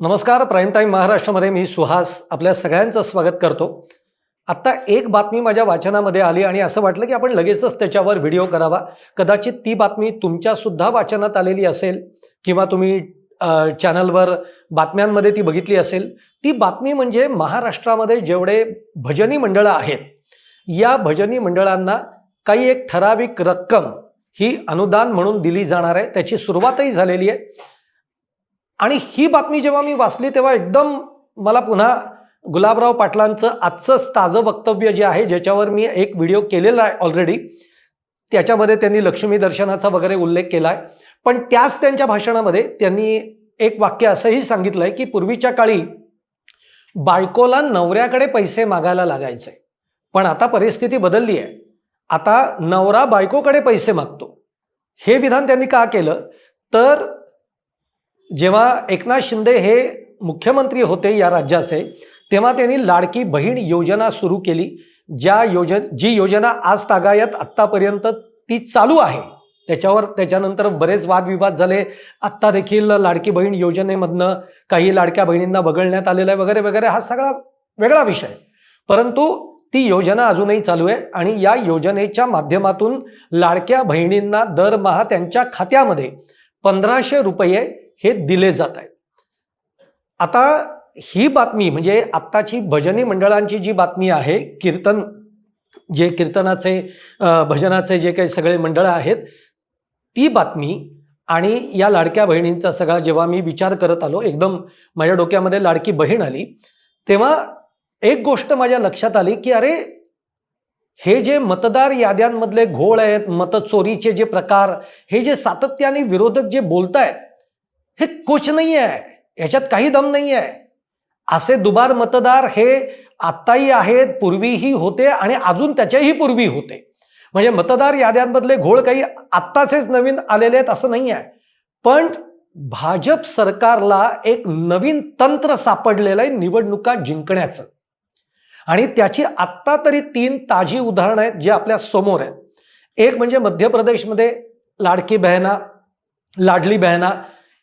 नमस्कार prime time महाराष्ट्रामध्ये मी सुहास आपल्या सगळ्यांचं स्वागत करतो. आत्ता एक बातमी माझ्या वाचनामध्ये आली आणि असं वाटलं की आपण लगेचच त्याच्यावर व्हिडिओ करावा. कदाचित ती बातमी तुमच्यासुद्धा वाचनात आलेली असेल किंवा तुम्ही चॅनलवर बातम्यांमध्ये ती बघितली असेल. ती बातमी म्हणजे महाराष्ट्रामध्ये जेवढे भजनी मंडळं आहेत या भजनी मंडळांना काही एक ठराविक रक्कम ही अनुदान म्हणून दिली जाणार आहे. त्याची सुरुवातही झालेली आहे. आणि ही बातमी जेव्हा मी वाचली तेव्हा एकदम मला पुन्हा गुलाबराव पाटलांचं आजचंच ताजं वक्तव्य जे आहे ज्याच्यावर मी एक व्हिडिओ केलेला आहे ऑलरेडी त्याच्यामध्ये त्यांनी लक्ष्मी दर्शनाचा वगैरे उल्लेख केला आहे पण त्याच त्यांच्या भाषणामध्ये त्यांनी एक वाक्य असंही सांगितलं आहे की पूर्वीच्या काळी बायकोला नवऱ्याकडे पैसे मागायला लागायचे. पण आता परिस्थिती बदलली आहे. आता नवरा बायकोकडे पैसे मागतो. हे विधान त्यांनी का केलं? तर जेव्हा एकनाथ शिंदे हे मुख्यमंत्री होते या राज्याचे तेव्हा त्यांनी लाडकी बहीण योजना सुरू केली ज्या योजन जी योजना आज तागायत आत्तापर्यंत ती चालू आहे. त्याच्यावर त्याच्यानंतर बरेच वादविवाद झाले. आत्ता देखील लाडकी बहीण योजनेमधनं काही लाडक्या बहिणींना वगळण्यात आलेलं आहे वगैरे वगैरे हा सगळा वेगळा विषय. परंतु ती योजना अजूनही चालू आहे आणि या योजनेच्या माध्यमातून लाडक्या बहिणींना दरमहा त्यांच्या खात्यामध्ये पंधराशे रुपये हे दिले जात आहेत. आता ही बातमी म्हणजे आत्ताची भजनी मंडळांची जी बातमी आहे कीर्तन जे कीर्तनाचे भजनाचे जे काही सगळे मंडळं आहेत ती बातमी आणि या लाडक्या बहिणींचा सगळा जेव्हा मी विचार करत आलो एकदम माझ्या डोक्यामध्ये लाडकी बहीण आली तेव्हा एक गोष्ट माझ्या लक्षात आली की अरे हे जे मतदार याद्यांमधले घोळ आहेत मतचोरीचे जे प्रकार हे जे सातत्याने विरोधक जे बोलतायत हे कुछ नाही आहे याच्यात काही दम नाही आहे असे दुबार मतदार हे आत्ताही आहेत पूर्वीही होते आणि अजून त्याच्याही पूर्वी होते. म्हणजे मतदार याद्यांमधले घोळ काही आत्ताचेच नवीन आलेले आहेत असं नाही आहे पण भाजप सरकारला एक नवीन तंत्र सापडलेलं आहे निवडणुका जिंकण्याचं. आणि त्याची आत्ता तरी तीन ताजी उदाहरणं आहेत जे आपल्यासमोर आहेत. एक म्हणजे मध्य प्रदेशमध्ये लाडकी बहना लाडली बहना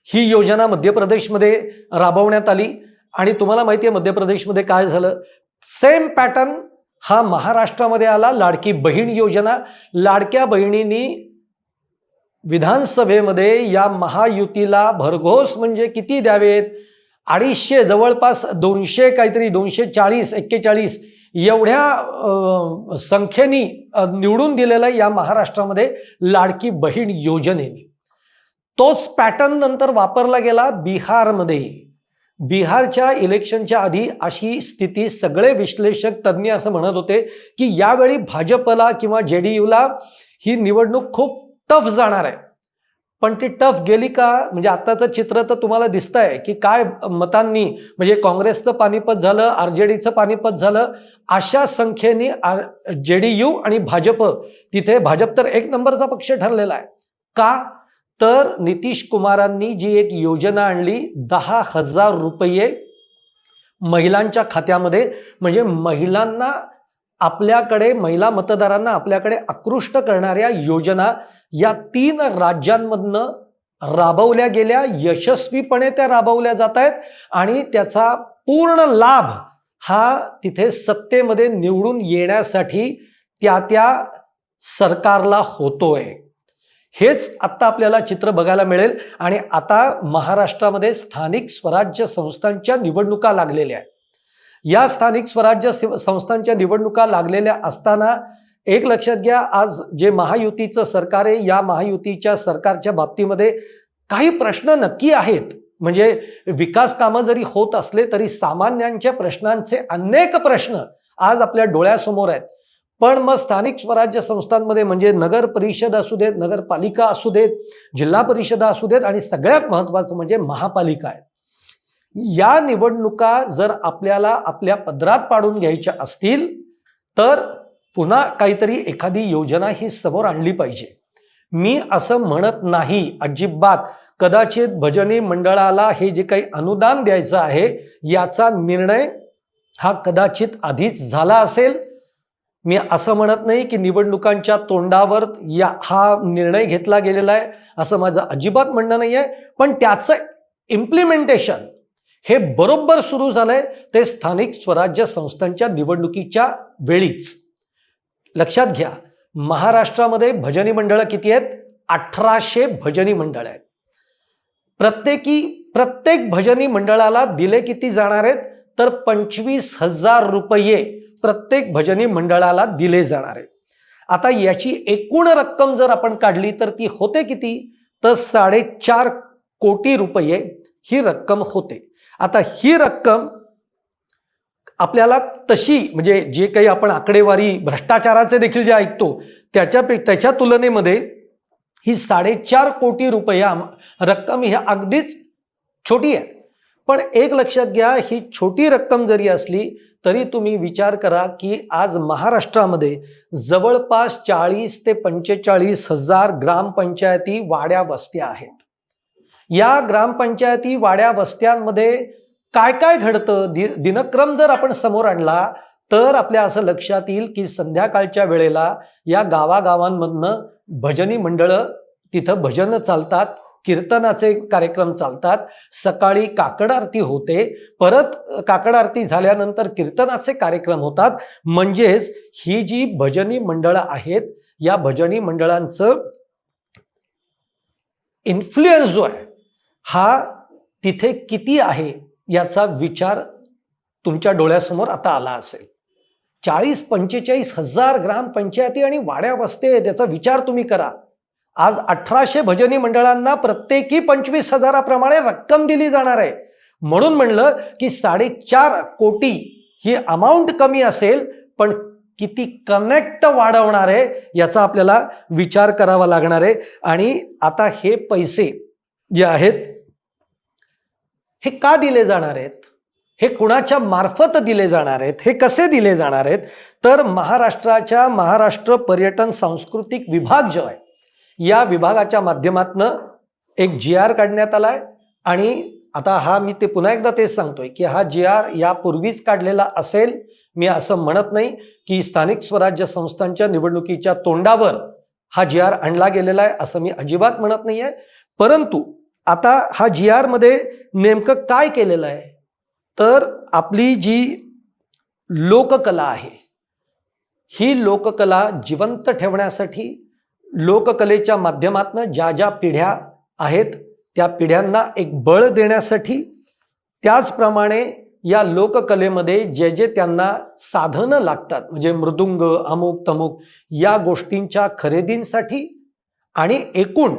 ही योजना मध्य प्रदेशमध्ये राबवण्यात आली. आणि तुम्हाला माहिती आहे मध्य प्रदेशमध्ये काय झालं? सेम पॅटर्न हा महाराष्ट्रामध्ये आला. लाडकी बहीण योजना. लाडक्या बहिणींनी विधानसभेमध्ये या महायुतीला भरघोस म्हणजे किती द्यावेत? अडीचशे जवळपास दोनशे काहीतरी दोनशे चाळीस एक्केचाळीस एवढ्या संख्येनी निवडून दिलेलं आहे या महाराष्ट्रामध्ये लाडकी बहीण योजनेने. तोच पॅटर्न नंतर वापरला गेला बिहारमध्ये. बिहारच्या इलेक्शनच्या आधी अशी स्थिती सगळे विश्लेषक तज्ज्ञ असं म्हणत होते की यावेळी भाजपला किंवा जे डी यूला ही निवडणूक खूप टफ जाणार आहे. पण ती टफ गेली का? म्हणजे आत्ताचं चित्र तर तुम्हाला दिसत आहे की काय मतांनी म्हणजे काँग्रेसचं पानिपत झालं आर जे डीचं पानिपत झालं अशा संख्येने आर जे डी यू आणि भाजप तिथे भाजप तर एक नंबरचा पक्ष ठरलेला आहे. का? तर नितीश कुमारांनी जी एक योजना आणली दहा हजार रुपये महिलांच्या खात्यामध्ये. म्हणजे महिलांना आपल्याकडे महिला मतदारांना आपल्याकडे आकृष्ट करणाऱ्या योजना या तीन राज्यांमधनं राबवल्या गेल्या. यशस्वीपणे त्या राबवल्या जात आहेत आणि त्याचा पूर्ण लाभ हा तिथे सत्तेमध्ये निवडून येण्यासाठी त्या त्या सरकारला होतोय. हेच आत्ता आपल्याला चित्र बघायला मिळेल. आणि आता महाराष्ट्रामध्ये स्थानिक स्वराज्य संस्थांच्या निवडणुका लागलेल्या आहेत. या स्थानिक स्वराज्य संस्थांच्या निवडणुका लागलेल्या असताना एक लक्षात घ्या आज जे महायुतीचं सरकार आहे या महायुतीच्या सरकारच्या बाबतीमध्ये काही प्रश्न नक्की आहेत. म्हणजे विकास कामं जरी होत असले तरी सामान्यांच्या प्रश्नांचे अनेक प्रश्न आज आपल्या डोळ्यासमोर आहेत. पण मग स्थानिक स्वराज्य संस्थांमध्ये म्हणजे नगर परिषद असू देत नगरपालिका असू देत जिल्हा परिषदा असू देत आणि सगळ्यात महत्त्वाचं म्हणजे महापालिका आहे या निवडणुका जर आपल्याला आपल्या पदरात पाडून घ्यायच्या असतील तर पुन्हा काहीतरी एखादी योजना ही समोर आणली पाहिजे. मी असं म्हणत नाही अजिबात. कदाचित भजनी मंडळाला हे जे काही अनुदान द्यायचं आहे याचा निर्णय हा कदाचित आधीच झाला असेल मी असं म्हणत नाही की निवडणुकांच्या तोंडावर या हा निर्णय घेतला गेलेला आहे असं माझं अजिबात म्हणणं नाही आहे. पण त्याचं इम्प्लिमेंटेशन हे बरोबर सुरू झालंय ते स्थानिक स्वराज्य संस्थांच्या निवडणुकीच्या वेळीच. लक्षात घ्या महाराष्ट्रामध्ये भजनी मंडळं किती आहेत? अठराशे भजनी मंडळ आहेत. प्रत्येकी प्रत्येक भजनी मंडळाला दिले किती जाणार आहेत? तर पंचवीस हजार रुपये प्रत्येक भजनी मंडळाला दिले जाणार. आहे आता याची एकूण रक्कम जर आपण काढली तर ती होते किती? तर साडेचार कोटी रुपये ही रक्कम होते. आता ही रक्कम आपल्याला तशी म्हणजे जे काही आपण आकडेवारी भ्रष्टाचाराचे देखील जे ऐकतो त्याच्यापे त्याच्या तुलनेमध्ये ही साडेचार कोटी रुपये रक्कम ही अगदीच छोटी आहे. पण एक लक्षात घ्या ही छोटी रक्कम जरी असली तरी तुम्ही विचार करा की आज महाराष्ट्रामध्ये जवळपास चाळीस ते पंचेचाळीस हजार ग्रामपंचायती वाड्या वस्त्या आहेत. या ग्रामपंचायती वाड्या वस्त्यांमध्ये काय काय घडतं? दि दिनक्रम जर आपण समोर आणला तर आपल्या असं लक्षात येईल की संध्याकाळच्या वेळेला या गावागावांमधनं भजनी मंडळं तिथं भजनं चालतात. कीर्तनाचे कार्यक्रम चालतात. सकाळी काकड आरती होते. परत काकड आरती झाल्यानंतर कीर्तनाचे कार्यक्रम होतात. म्हणजेच ही जी भजनी मंडळं आहेत या भजनी मंडळांचं इन्फ्लुएन्स जो आहे हा तिथे किती आहे याचा विचार तुमच्या डोळ्यासमोर आता आला असेल. चाळीस पंचेचाळीस हजार ग्रामपंचायती आणि वाड्या वस्ते त्याचा विचार तुम्ही करा. आज अठराशे भजनी मंडळांना प्रत्येकी पंचवीस हजाराप्रमाणे रक्कम दिली जाणार आहे. म्हणून म्हणलं की साडेचार कोटी ही अमाऊंट कमी असेल पण किती कनेक्ट वाढवणार आहे याचा आपल्याला विचार करावा लागणार आहे. आणि आता हे पैसे जे आहेत हे का दिले जाणार आहेत? हे कुणाच्या मार्फत दिले जाणार आहेत? हे कसे दिले जाणार आहेत? तर महाराष्ट्राच्या महाराष्ट्र पर्यटन सांस्कृतिक विभाग जो आहे या विभागाच्या माध्यमातनं एक जी आर काढण्यात आला आहे आणि आता हा मी ते पुन्हा एकदा तेच सांगतोय की हा जी आर यापूर्वीच काढलेला असेल मी असं म्हणत नाही की स्थानिक स्वराज्य संस्थांच्या निवडणुकीच्या तोंडावर हा जी आर आणला गेलेला आहे असं मी अजिबात म्हणत नाही आहे परंतु आता हा जी आरमध्ये नेमकं काय केलेलं आहे? तर आपली जी लोककला आहे ही लोककला जिवंत ठेवण्यासाठी लोककलेच्या माध्यमातनं ज्या ज्या पिढ्या आहेत त्या पिढ्यांना एक बळ देण्यासाठी त्याचप्रमाणे या लोककलेमध्ये जे जे त्यांना साधनं लागतात म्हणजे मृदुंग अमुक तमुक या गोष्टींच्या खरेदींसाठी आणि एकूण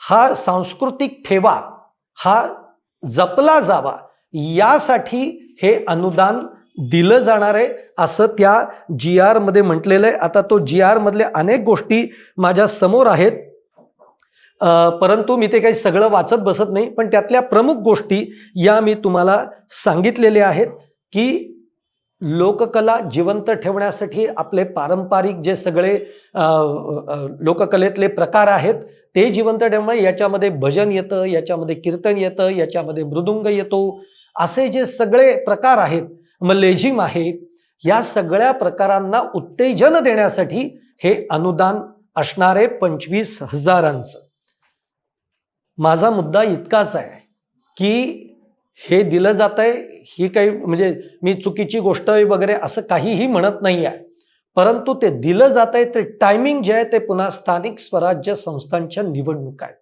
हा सांस्कृतिक ठेवा हा जपला जावा यासाठी हे अनुदान दिलं जाणार आहे असं त्या जी आरमध्ये म्हटलेलं आहे. आता तो जी आरमधल्या अनेक गोष्टी माझ्यासमोर आहेत. परंतु मी ते काही सगळं वाचत बसत नाही पण त्यातल्या प्रमुख गोष्टी या मी तुम्हाला सांगितलेल्या आहेत की लोककला जिवंत ठेवण्यासाठी आपले पारंपरिक जे सगळे लोककलेतले प्रकार आहेत ते जिवंत ठेवणं याच्यामध्ये भजन येतं याच्यामध्ये कीर्तन येतं याच्यामध्ये मृदुंग येतो असे जे सगळे प्रकार आहेत मग लेझिम आहे. या सगळ्या प्रकारांना उत्तेजन देण्यासाठी हे अनुदान असणारे पंचवीस हजारांचं. माझा मुद्दा इतकाच आहे की हे दिलं जात आहे ही काही म्हणजे मी चुकीची गोष्ट वगैरे असं काहीही म्हणत नाही आहे परंतु ते दिलं जात आहे ते टायमिंग जे आहे ते पुन्हा स्थानिक स्वराज्य संस्थांच्या निवडणुका आहेत.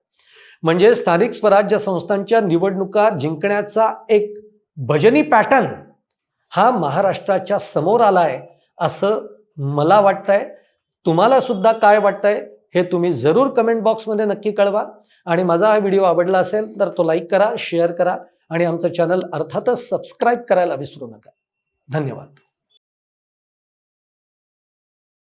म्हणजे स्थानिक स्वराज्य संस्थांच्या निवडणुका जिंकण्याचा एक भजनी पॅटर्न हा महाराष्ट्राच्या समोर आला आहे असं मला वाटतंय. तुम्हाला सुद्धा काय वाटतंय हे तुम्ही जरूर कमेंट बॉक्समध्ये नक्की कळवा. आणि माझा हा व्हिडिओ आवडला असेल तर तो लाईक करा शेअर करा आणि आमचं चॅनल अर्थातच सबस्क्राईब करायला विसरू नका. धन्यवाद.